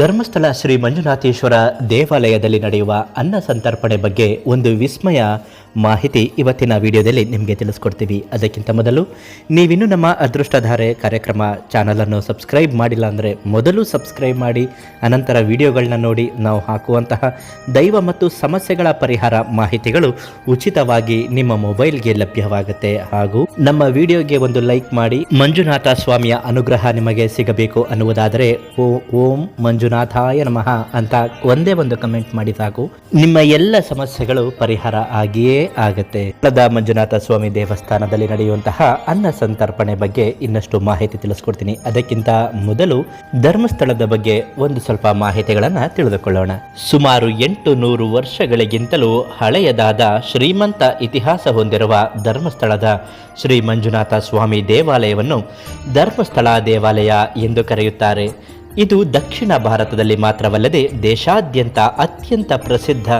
ಧರ್ಮಸ್ಥಳ ಶ್ರೀ ಮಂಜುನಾಥೇಶ್ವರ ದೇವಾಲಯದಲ್ಲಿ ನಡೆಯುವ ಅನ್ನ ಸಂತರ್ಪಣೆ ಬಗ್ಗೆ ಒಂದು ವಿಸ್ಮಯ ಮಾಹಿತಿ ಇವತ್ತಿನ ವಿಡಿಯೋದಲ್ಲಿ ನಿಮಗೆ ತಿಳಿಸ್ಕೊಡ್ತೀವಿ. ಅದಕ್ಕಿಂತ ಮೊದಲು ನೀವಿನ್ನು ನಮ್ಮ ಅದೃಷ್ಟಧಾರೆ ಕಾರ್ಯಕ್ರಮ ಚಾನಲನ್ನು ಸಬ್ಸ್ಕ್ರೈಬ್ ಮಾಡಿಲ್ಲ ಅಂದರೆ ಮೊದಲು ಸಬ್ಸ್ಕ್ರೈಬ್ ಮಾಡಿ, ಅನಂತರ ವಿಡಿಯೋಗಳನ್ನ ನೋಡಿ ನಾವು ಹಾಕುವಂತಹ ದೈವ ಮತ್ತು ಸಮಸ್ಯೆಗಳ ಪರಿಹಾರ ಮಾಹಿತಿಗಳು ಉಚಿತವಾಗಿ ನಿಮ್ಮ ಮೊಬೈಲ್ಗೆ ಲಭ್ಯವಾಗುತ್ತೆ. ಹಾಗೂ ನಮ್ಮ ವಿಡಿಯೋಗೆ ಒಂದು ಲೈಕ್ ಮಾಡಿ, ಮಂಜುನಾಥ ಸ್ವಾಮಿಯ ಅನುಗ್ರಹ ನಿಮಗೆ ಸಿಗಬೇಕು ಅನ್ನುವುದಾದರೆ ಓ, ಓಂ ಮಂಜುನಾಥಾಯ ನಮಃ ಅಂತ ಒಂದೇ ಒಂದು ಕಮೆಂಟ್ ಮಾಡಿ ಸಾಕು. ನಿಮ್ಮ ಎಲ್ಲ ಸಮಸ್ಯೆಗಳು ಪರಿಹಾರ ಆಗಿಯೇ ಆಗುತ್ತೆ. ಕಳೆದ ಮಂಜುನಾಥ ಸ್ವಾಮಿ ದೇವಸ್ಥಾನದಲ್ಲಿ ನಡೆಯುವಂತಹ ಅನ್ನ ಸಂತರ್ಪಣೆ ಬಗ್ಗೆ ಇನ್ನಷ್ಟು ಮಾಹಿತಿ ತಿಳಿಸ್ಕೊಡ್ತೀನಿ. ಅದಕ್ಕಿಂತ ಮೊದಲು ಧರ್ಮಸ್ಥಳದ ಬಗ್ಗೆ ಒಂದು ಸ್ವಲ್ಪ ಮಾಹಿತಿಗಳನ್ನ ತಿಳಿದುಕೊಳ್ಳೋಣ. ಸುಮಾರು ಎಂಟು ನೂರು ವರ್ಷಗಳಿಗಿಂತಲೂ ಹಳೆಯದಾದ ಶ್ರೀಮಂತ ಇತಿಹಾಸ ಹೊಂದಿರುವ ಧರ್ಮಸ್ಥಳದ ಶ್ರೀ ಮಂಜುನಾಥ ಸ್ವಾಮಿ ದೇವಾಲಯವನ್ನು ಧರ್ಮಸ್ಥಳ ದೇವಾಲಯ ಎಂದು ಕರೆಯುತ್ತಾರೆ. ಇದು ದಕ್ಷಿಣ ಭಾರತದಲ್ಲಿ ಮಾತ್ರವಲ್ಲದೆ ದೇಶಾದ್ಯಂತ ಅತ್ಯಂತ ಪ್ರಸಿದ್ಧ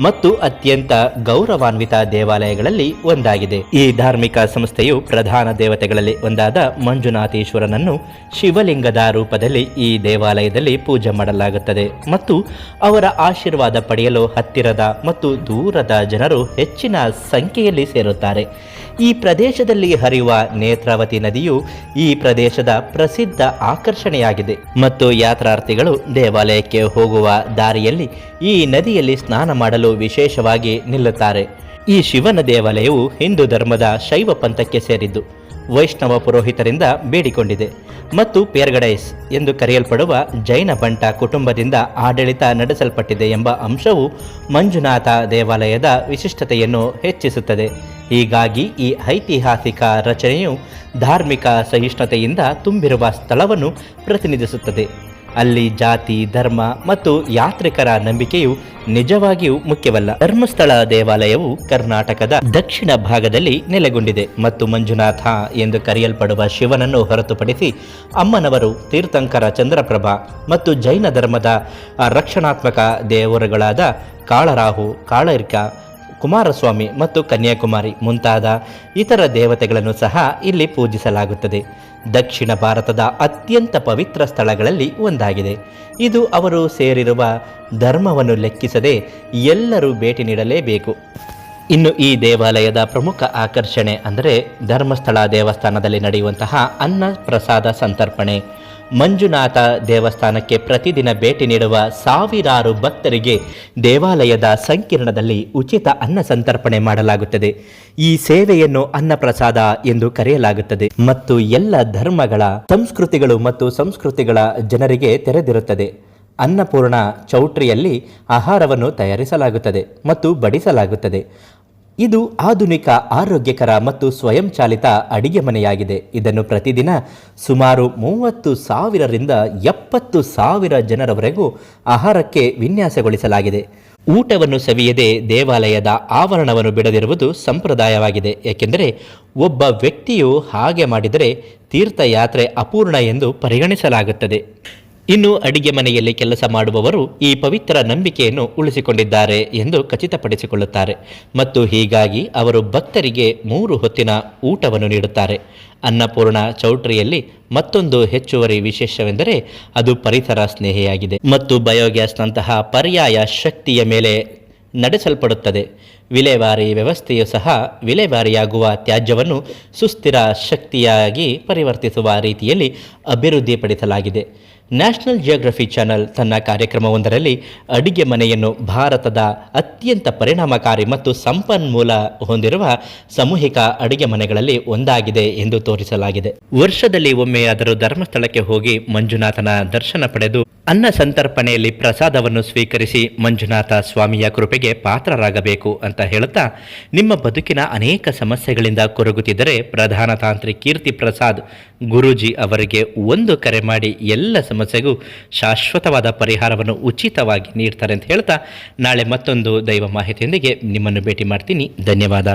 ಮತ್ತು ಅತ್ಯಂತ ಗೌರವಾನ್ವಿತ ದೇವಾಲಯಗಳಲ್ಲಿ ಒಂದಾಗಿದೆ. ಈ ಧಾರ್ಮಿಕ ಸಂಸ್ಥೆಯು ಪ್ರಧಾನ ದೇವತೆಗಳಲ್ಲಿ ಒಂದಾದ ಮಂಜುನಾಥೇಶ್ವರನನ್ನು ಶಿವಲಿಂಗದ ರೂಪದಲ್ಲಿ ಈ ದೇವಾಲಯದಲ್ಲಿ ಪೂಜೆ ಮಾಡಲಾಗುತ್ತದೆ ಮತ್ತು ಅವರ ಆಶೀರ್ವಾದ ಪಡೆಯಲು ಹತ್ತಿರದ ಮತ್ತು ದೂರದ ಜನರು ಹೆಚ್ಚಿನ ಸಂಖ್ಯೆಯಲ್ಲಿ ಸೇರುತ್ತಾರೆ. ಈ ಪ್ರದೇಶದಲ್ಲಿ ಹರಿಯುವ ನೇತ್ರಾವತಿ ನದಿಯು ಈ ಪ್ರದೇಶದ ಪ್ರಸಿದ್ಧ ಆಕರ್ಷಣೆಯಾಗಿದೆ. ಮತ್ತು ಯಾತ್ರಾರ್ಥಿಗಳು ದೇವಾಲಯಕ್ಕೆ ಹೋಗುವ ದಾರಿಯಲ್ಲಿ ಈ ನದಿಯಲ್ಲಿ ಸ್ನಾನ ಮಾಡಲು ವಿಶೇಷವಾಗಿ ನಿಲ್ಲುತ್ತಾರೆ. ಈ ಶಿವನ ದೇವಾಲಯವು ಹಿಂದೂ ಧರ್ಮದ ಶೈವ ಪಂಥಕ್ಕೆ ಸೇರಿದ್ದು, ವೈಷ್ಣವ ಪುರೋಹಿತರಿಂದ ಬೇಡಿಕೊಂಡಿದೆ. ಮತ್ತು ಪೇರ್ಗಡೈಸ್ ಎಂದು ಕರೆಯಲ್ಪಡುವ ಜೈನ ಬಂಟ ಕುಟುಂಬದಿಂದ ಆಡಳಿತ ನಡೆಸಲ್ಪಟ್ಟಿದೆ ಎಂಬ ಅಂಶವು ಮಂಜುನಾಥ ದೇವಾಲಯದ ವಿಶಿಷ್ಟತೆಯನ್ನು ಹೆಚ್ಚಿಸುತ್ತದೆ. ಹೀಗಾಗಿ ಈ ಐತಿಹಾಸಿಕ ರಚನೆಯು ಧಾರ್ಮಿಕ ಸಹಿಷ್ಣುತೆಯಿಂದ ತುಂಬಿರುವ ಸ್ಥಳವನ್ನು ಪ್ರತಿನಿಧಿಸುತ್ತದೆ. ಅಲ್ಲಿ ಜಾತಿ, ಧರ್ಮ ಮತ್ತು ಯಾತ್ರಿಕರ ನಂಬಿಕೆಯು ನಿಜವಾಗಿಯೂ ಮುಖ್ಯವಲ್ಲ. ಧರ್ಮಸ್ಥಳ ದೇವಾಲಯವು ಕರ್ನಾಟಕದ ದಕ್ಷಿಣ ಭಾಗದಲ್ಲಿ ನೆಲೆಗೊಂಡಿದೆ ಮತ್ತು ಮಂಜುನಾಥ ಎಂದು ಕರೆಯಲ್ಪಡುವ ಶಿವನನ್ನು ಹೊರತುಪಡಿಸಿ ಅಮ್ಮನವರು ತೀರ್ಥಂಕರ ಚಂದ್ರಪ್ರಭಾ ಮತ್ತು ಜೈನ ಧರ್ಮದ ರಕ್ಷಣಾತ್ಮಕ ದೇವರುಗಳಾದ ಕಾಳರಾಹು, ಕಾಳರಿಕ ಕುಮಾರಸ್ವಾಮಿ ಮತ್ತು ಕನ್ಯಾಕುಮಾರಿ ಮುಂತಾದ ಇತರ ದೇವತೆಗಳನ್ನು ಸಹ ಇಲ್ಲಿ ಪೂಜಿಸಲಾಗುತ್ತದೆ. ದಕ್ಷಿಣ ಭಾರತದ ಅತ್ಯಂತ ಪವಿತ್ರ ಸ್ಥಳಗಳಲ್ಲಿ ಒಂದಾಗಿದೆ. ಇದು ಅವರು ಸೇರಿರುವ ಧರ್ಮವನ್ನು ಲೆಕ್ಕಿಸದೆ ಎಲ್ಲರೂ ಭೇಟಿ ನೀಡಲೇಬೇಕು. ಇನ್ನು ಈ ದೇವಾಲಯದ ಪ್ರಮುಖ ಆಕರ್ಷಣೆ ಅಂದರೆ ಧರ್ಮಸ್ಥಳ ದೇವಸ್ಥಾನದಲ್ಲಿ ನಡೆಯುವಂತಹ ಅನ್ನ ಪ್ರಸಾದ ಸಂತರ್ಪಣೆ. ಮಂಜುನಾಥ ದೇವಸ್ಥಾನಕ್ಕೆ ಪ್ರತಿದಿನ ಭೇಟಿ ನೀಡುವ ಸಾವಿರಾರು ಭಕ್ತರಿಗೆ ದೇವಾಲಯದ ಸಂಕೀರ್ಣದಲ್ಲಿ ಉಚಿತ ಅನ್ನ ಸಂತರ್ಪಣೆ ಮಾಡಲಾಗುತ್ತದೆ. ಈ ಸೇವೆಯನ್ನು ಅನ್ನಪ್ರಸಾದ ಎಂದು ಕರೆಯಲಾಗುತ್ತದೆ ಮತ್ತು ಎಲ್ಲ ಧರ್ಮಗಳ, ಸಂಸ್ಕೃತಿಗಳು ಮತ್ತು ಸಂಸ್ಕೃತಿಗಳ ಜನರಿಗೆ ತೆರೆದಿರುತ್ತದೆ. ಅನ್ನಪೂರ್ಣ ಚೌಟ್ರಿಯಲ್ಲಿ ಆಹಾರವನ್ನು ತಯಾರಿಸಲಾಗುತ್ತದೆ ಮತ್ತು ಬಡಿಸಲಾಗುತ್ತದೆ. ಇದು ಆಧುನಿಕ, ಆರೋಗ್ಯಕರ ಮತ್ತು ಸ್ವಯಂಚಾಲಿತ ಅಡಿಗೆ ಮನೆಯಾಗಿದೆ. ಇದನ್ನು ಪ್ರತಿದಿನ ಸುಮಾರು ಮೂವತ್ತು ಸಾವಿರರಿಂದ ಎಪ್ಪತ್ತು ಸಾವಿರ ಜನರವರೆಗೂ ಆಹಾರಕ್ಕೆ ವಿನ್ಯಾಸಗೊಳಿಸಲಾಗಿದೆ. ಊಟವನ್ನು ಸವಿಯದೆ ದೇವಾಲಯದ ಆವರಣವನ್ನು ಬಿಡದಿರುವುದು ಸಂಪ್ರದಾಯವಾಗಿದೆ. ಏಕೆಂದರೆ ಒಬ್ಬ ವ್ಯಕ್ತಿಯು ಹಾಗೆ ಮಾಡಿದರೆ ತೀರ್ಥಯಾತ್ರೆ ಅಪೂರ್ಣ ಎಂದು ಪರಿಗಣಿಸಲಾಗುತ್ತದೆ. ಇನ್ನು ಅಡಿಗೆ ಮನೆಯಲ್ಲಿ ಕೆಲಸ ಮಾಡುವವರು ಈ ಪವಿತ್ರ ನಂಬಿಕೆಯನ್ನು ಉಳಿಸಿಕೊಂಡಿದ್ದಾರೆ ಎಂದು ಖಚಿತಪಡಿಸಿಕೊಳ್ಳುತ್ತಾರೆ. ಮತ್ತು ಹೀಗಾಗಿ ಅವರು ಭಕ್ತರಿಗೆ ಮೂರು ಹೊತ್ತಿನ ಊಟವನ್ನು ನೀಡುತ್ತಾರೆ. ಅನ್ನಪೂರ್ಣ ಚೌಟ್ರಿಯಲ್ಲಿ ಮತ್ತೊಂದು ಹೆಚ್ಚುವರಿ ವಿಶೇಷವೆಂದರೆ ಅದು ಪರಿಸರ ಸ್ನೇಹಿಯಾಗಿದೆ. ಮತ್ತು ಬಯೋಗ್ಯಾಸ್ನಂತಹ ಪರ್ಯಾಯ ಶಕ್ತಿಯ ಮೇಲೆ ನಡೆಸಲ್ಪಡುತ್ತದೆ. ವಿಲೇವಾರಿ ವ್ಯವಸ್ಥೆಯು ಸಹ ವಿಲೇವಾರಿಯಾಗುವ ತ್ಯಾಜ್ಯವನ್ನು ಸುಸ್ಥಿರ ಶಕ್ತಿಯಾಗಿ ಪರಿವರ್ತಿಸುವ ರೀತಿಯಲ್ಲಿ ಅಭಿವೃದ್ಧಿಪಡಿಸಲಾಗಿದೆ. ನ್ಯಾಷನಲ್ ಜಿಯೋಗ್ರಫಿ ಚಾನೆಲ್ ತನ್ನ ಕಾರ್ಯಕ್ರಮವೊಂದರಲ್ಲಿ ಅಡಿಗೆ ಮನೆಯನ್ನು ಭಾರತದ ಅತ್ಯಂತ ಪರಿಣಾಮಕಾರಿ ಮತ್ತು ಸಂಪನ್ಮೂಲ ಹೊಂದಿರುವ ಸಾಮೂಹಿಕ ಅಡಿಗೆ ಮನೆಗಳಲ್ಲಿ ಒಂದಾಗಿದೆ ಎಂದು ತೋರಿಸಲಾಗಿದೆ. ವರ್ಷದಲ್ಲಿ ಒಮ್ಮೆಯಾದರೂ ಧರ್ಮಸ್ಥಳಕ್ಕೆ ಹೋಗಿ ಮಂಜುನಾಥನ ದರ್ಶನ ಪಡೆದು ಅನ್ನ ಸಂತರ್ಪಣೆಯಲ್ಲಿ ಪ್ರಸಾದವನ್ನು ಸ್ವೀಕರಿಸಿ ಮಂಜುನಾಥ ಸ್ವಾಮಿಯ ಕೃಪೆಗೆ ಪಾತ್ರರಾಗಬೇಕು ಅಂತ ಹೇಳುತ್ತಾ ನಿಮ್ಮ ಬದುಕಿನ ಅನೇಕ ಸಮಸ್ಯೆಗಳಿಂದ ಕೊರಗುತ್ತಿದ್ದರೆ ಪ್ರಧಾನ ತಾಂತ್ರಿ ಕೀರ್ತಿ ಪ್ರಸಾದ್ ಗುರೂಜಿ ಅವರಿಗೆ ಒಂದು ಕರೆ ಮಾಡಿ ಎಲ್ಲ ಸಮಸ್ಯೆಗೂ ಶಾಶ್ವತವಾದ ಪರಿಹಾರವನ್ನು ಉಚಿತವಾಗಿ ನೀಡ್ತಾರೆ ಅಂತ ಹೇಳ್ತಾ ನಾಳೆ ಮತ್ತೊಂದು ದೈವ ಮಾಹಿತಿಯೊಂದಿಗೆ ನಿಮ್ಮನ್ನು ಭೇಟಿ ಮಾಡ್ತೀನಿ. ಧನ್ಯವಾದ.